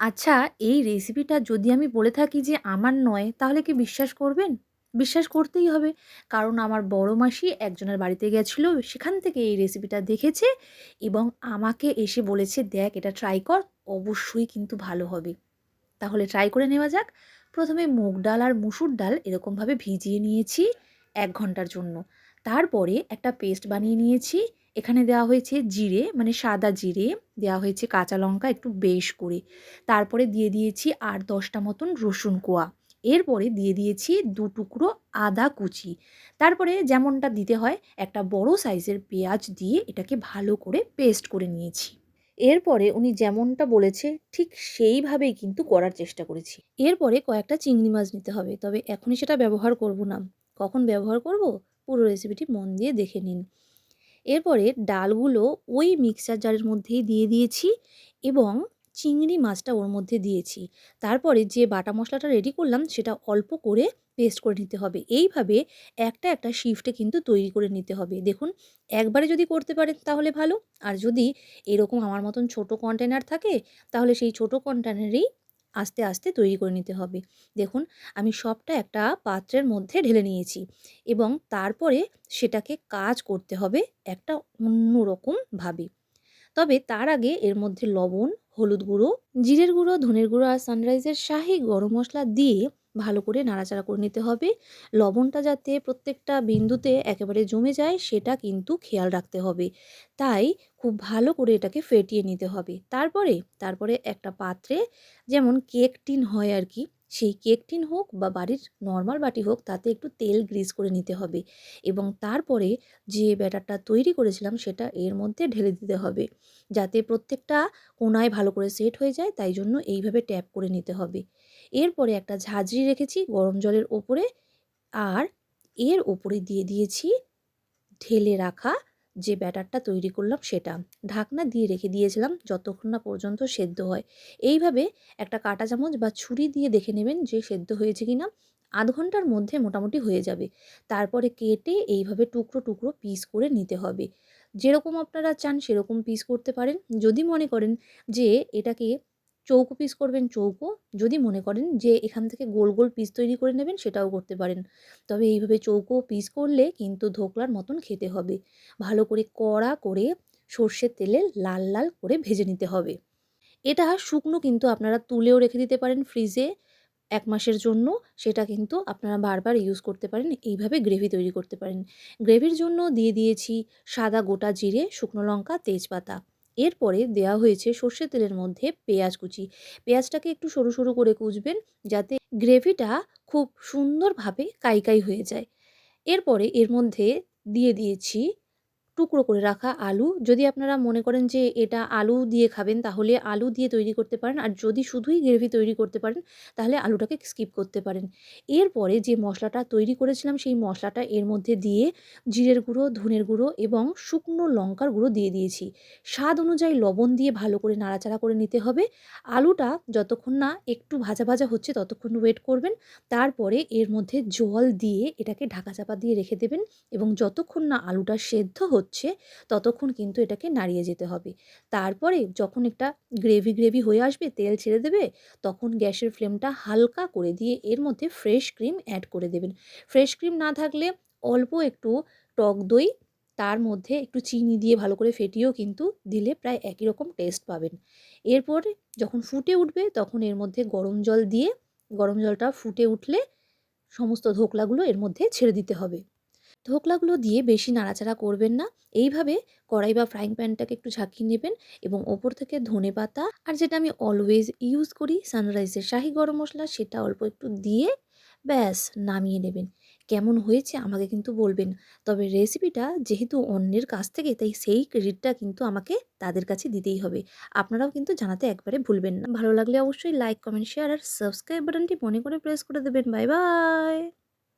আচ্ছা এই রেসিপিটা যদি আমি বলে থাকি যে আমার নয় তাহলে কি বিশ্বাস করবেন? বিশ্বাস করতেই হবে। কারণ আমার বড় মাসি একজনের বাড়িতে গেছিল, সেখান থেকে এই রেসিপিটা দেখেছে এবং আমাকে এসে বলেছে, "দেখ এটা ট্রাই কর, অবশ্যই কিন্তু ভালো হবে।" তাহলে ট্রাই করে নেওয়া যাক। প্রথমে মুগ ডাল আর মুসুর ডাল এরকমভাবে ভিজিয়ে নিয়েছি এক ঘণ্টার জন্য। তারপরে একটা পেস্ট বানিয়ে নিয়েছি। এখানে দেওয়া হয়েছে জিরে মানে সাদা জিরে, দেওয়া হয়েছে কাঁচা লঙ্কা একটু বেশ করে। তারপরে দিয়ে দিয়েছি আর দশটা মতন রসুন কোয়া। এরপরে দিয়ে দিয়েছি দু টুকরো আদা কুচি। তারপরে যেমনটা দিতে হয় একটা বড় সাইজের পেঁয়াজ দিয়ে এটাকে ভালো করে পেস্ট করে নিয়েছি। এরপরে উনি যেমনটা বলেছে ঠিক সেইভাবেই কিন্তু করার চেষ্টা করেছি। এরপরে কয়েকটা চিংড়ি মাছ নিতে হবে। তবে এখনই সেটা ব্যবহার করব না। কখন ব্যবহার করব? পুরো রেসিপিটি মন দিয়ে দেখে নিন। এরপরে ডালগুলো ওই মিক্সচার জারের মধ্যেই দিয়ে দিয়েছি এবং চিংড়ি মাছটা ওর মধ্যে দিয়েছি। তারপরে যে বাটা মশলাটা রেডি করলাম সেটা অল্প করে পেস্ট করে নিতে হবে। এইভাবে একটা, একটা শিফটে কিন্তু তৈরি করে নিতে হবে। দেখুন একবারে যদি করতে পারেন তাহলে ভালো। আর যদি এরকম আমার মতন ছোট কন্টেনার থাকে তাহলে সেই ছোট কন্টেনারেই আস্তে, আস্তে তৈরি করে নিতে হবে। দেখুন আমি সবটা একটা পাত্রের মধ্যে ঢেলে নিয়েছি এবং তারপরে সেটাকে কাজ করতে হবে একটা অন্যরকমভাবে। তবে তার আগে এর মধ্যে লবণ, হলুদ গুঁড়ো, জিরের গুঁড়ো, ধনের গুঁড়ো আর সানরাইজের শাহি গরম মশলা দিয়ে ভালো করে নাড়াচাড়া করে নিতে হবে। লবণটা যাতে প্রত্যেকটা বিন্দুতে একেবারে জমে যায় সেটা কিন্তু খেয়াল রাখতে হবে। তাই খুব ভালো করে এটাকে ফেটিয়ে নিতে হবে। তারপরে, তারপরে একটা পাত্রে যেমন কেক টিন হয় আর কি, সেই কেক টিন হোক বা বাড়ির নর্মাল বাটি হোক, তাতে একটু তেল গ্রিজ করে নিতে হবে এবং তারপরে যে ব্যাটারটা তৈরি করেছিলাম, সেটা এর মধ্যে ঢেলে দিতে হবে। যাতে প্রত্যেকটা কোনায় ভালো করে সেট হয়ে যায়, তাই জন্য এইভাবে ট্যাপ করে নিতে হবে। এরপরে একটা ঝাঁঝরি রেখেছি গরম জলের ওপরে, আর এর ওপরে দিয়ে দিয়েছি ঢেলে রাখা যে ব্যাটারটা তৈরি করলাম সেটা। ঢাকনা দিয়ে রেখে দিয়েছিলাম যতক্ষণ না পর্যন্ত সেদ্ধ হয়। এইভাবে একটা কাঁটা চামচ বা ছুরি দিয়ে দেখে নেবেন যে সেদ্ধ হয়েছে কিনা। আধ ঘণ্টার মধ্যে মোটামুটি হয়ে যাবে। তারপরে কেটে এইভাবে টুকরো, টুকরো পিস করে নিতে হবে। যেরকম আপনারা চান সেরকম পিস করতে পারেন। যদি মনে করেন যে এটাকে চৌকো পিস করবেন চৌকো, যদি মনে করেন যে এখান থেকে গোল, গোল পিস তৈরি করে নেবেন সেটাও করতে পারেন। তবে এইভাবে চৌকো পিস করলে কিন্তু ধোকলার মতন খেতে হবে। ভালো করে কড়া করে সর্ষের তেলে লাল, লাল করে ভেজে নিতে হবে। এটা শুকনো কিন্তু আপনারা তুলেও রেখে দিতে পারেন ফ্রিজে এক মাসের জন্য। সেটা কিন্তু আপনারা বারবার ইউজ করতে পারেন। এইভাবে গ্রেভি তৈরি করতে পারেন। গ্রেভির জন্য দিয়ে দিয়েছি সাদা গোটা জিরে, শুকনো লঙ্কা, তেজপাতা। এরপরে দেওয়া হয়েছে সর্ষের তেলের মধ্যে পেঁয়াজ কুচি। পেঁয়াজটাকে একটু সরু, সরু করে কুচবেন যাতে গ্রেভিটা খুব সুন্দরভাবে কাই, কাই হয়ে যায়। এরপরে এর মধ্যে দিয়ে দিয়েছি টুকরো করে রাখা আলু। যদি আপনারা মনে করেন যে এটা আলু দিয়ে খাবেন তাহলে আলু দিয়ে তৈরি করতে পারেন। আর যদি শুধুই গ্রেভি তৈরি করতে পারেন তাহলে আলুটাকে স্কিপ করতে পারেন। এরপরে যে মশলাটা তৈরি করেছিলাম সেই মশলাটা এর মধ্যে দিয়ে জিরের গুঁড়ো, ধনের গুঁড়ো এবং শুকনো লঙ্কার গুঁড়ো দিয়ে দিয়েছি। স্বাদ অনুযায়ী লবণ দিয়ে ভালো করে নাড়াচাড়া করে নিতে হবে। আলুটা যতক্ষণ না একটু ভাজা, ভাজা হচ্ছে ততক্ষণ ওয়েট করবেন। তারপরে এর মধ্যে জল দিয়ে এটাকে ঢাকা চাপা দিয়ে রেখে দেবেন এবং যতক্ষণ না আলুটা সেদ্ধ হচ্ছে ততক্ষণ কিন্তু এটাকে নাড়িয়ে যেতে হবে। তারপরে যখন একটা গ্রেভি, গ্রেভি হয়ে আসবে তেল ছেড়ে দেবে তখন গ্যাসের ফ্লেমটা হালকা করে দিয়ে এর মধ্যে ফ্রেশ ক্রিম অ্যাড করে দেবেন। ফ্রেশ ক্রিম না থাকলে অল্প একটু টক দই তার মধ্যে একটু চিনি দিয়ে ভালো করে ফেটিয়েও কিন্তু দিলে প্রায় একই রকম টেস্ট পাবেন। এরপরে যখন ফুটে উঠবে তখন এর মধ্যে গরম জল দিয়ে গরম জলটা ফুটে উঠলে সমস্ত ধোকলাগুলো এর মধ্যে ছেড়ে দিতে হবে। ধোকলাগুলো দিয়ে বেশি নাড়াচাড়া করবেন না। এইভাবে কড়াই বা ফ্রাইং প্যানটাকে একটু ঝাঁকিয়ে নেবেন এবং ওপর থেকে ধনেপাতা আর যেটা আমি অলওয়েজ ইউজ করি সানরাইজের শাহি গরম মশলা সেটা অল্প একটু দিয়ে ব্যাস নামিয়ে নেবেন। কেমন হয়েছে আমাকে কিন্তু বলবেন। তবে রেসিপিটা যেহেতু অন্যের কাছ থেকে তাই সেই ক্রেডিটটা কিন্তু আমাকে তাদের কাছে দিতেই হবে। আপনারাও কিন্তু জানাতে একবারে ভুলবেন না। ভালো লাগলে অবশ্যই লাইক, কমেন্ট, শেয়ার আর সাবস্ক্রাইব বাটনটি মনে করে প্রেস করে দেবেন। Bye, bye.